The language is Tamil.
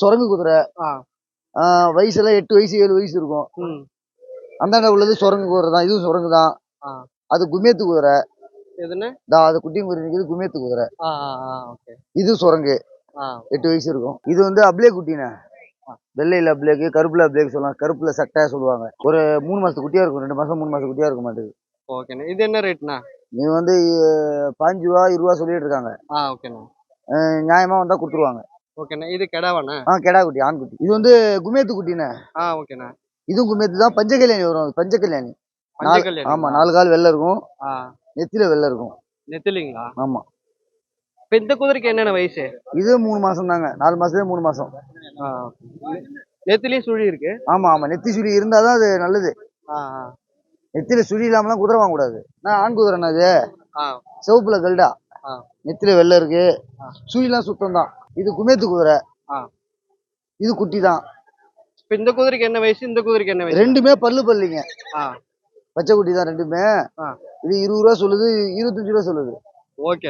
சுரங்கு குதிரை. வயசுல எட்டு வயசு ஏழு வயசு இருக்கும். அந்தாண்ட உள்ளது சுரங்கு குதிரை தான். இதுவும் சுரங்கு தான். அது குமேத்து குதிரை. அது குட்டியும் குதிரை நிக்குது குமேத்து குதிரை. இது சுரங்கு. எட்டு வயசு இருக்கும். இது வந்து அப்ளே குட்டினே வெள்ளையில அப்ளேக்கு கருப்புல அப்ளேக்கு சொல்லுவாங்க. கருப்புல சட்டை சொல்லுவாங்க. ஒரு மூணு மாசத்து குட்டியா இருக்கும் ரெண்டு மாசம் மூணு மாசம் குட்டியா இருக்க மாட்டேங்குது. ஓகேண்ணா. இது என்ன ரேட்ண்ணா? நீ வந்து பாஞ்சு ரூபா இருபது ரூபா சொல்லிட்டு இருக்காங்க. நியாயமா வந்தா கொடுத்துருவாங்க. ஓகேண்ணா. இது கெடாவாண்ணா? ஆ கெடா குட்டி ஆண் குட்டி இது வந்து குமேத்து குட்டினே ஆ ஓகேண்ணா. இதுவும் குமேத்து தான். பஞ்ச கல்யாணி வரும். அது பஞ்ச கல்யாணி. நாலு- பஞ்சக்கல்யாணி ஆமா நாலு கால் வெள்ளை இருக்கும். ஆ. நெத்தியில வெள்ளை இருக்கும். நெத்திலிங்களா? ஆமா. இப்போ இந்த குதிரைக்கு என்னென்ன வயசு? இது மூணு மாசம் தாங்க நாலு மாசத்துல மூணு மாசம். ஆ நெத்திலையும் சுழி இருக்கு? ஆமா ஆமா. நெத்தி சுழி இருந்தாதான் அது நல்லது. நெத்தியில சுழி இல்லாமலாம் குதிரை வாங்க கூடாது நான் ஆண் குதிரைண்ணா ஆ. சிவப்புல கல்டா. ஆ. நெத்தியில வெள்ளை இருக்கு. ஆ. சுழிலாம் சுத்தம் தான் இது குமேத்து குதிரை. இது குட்டி தான் இப்போ இந்த குதிரைக்கு என்ன வயசு? இந்த குதிரைக்கு என்ன வயசு? ரெண்டுமே பல்லு பல்லிங்க. பச்சை குட்டி தான் ரெண்டுமே. இது இருபது ரூபா சொல்லுது இருபத்தஞ்சு ரூபா சொல்லுது. ஓகே.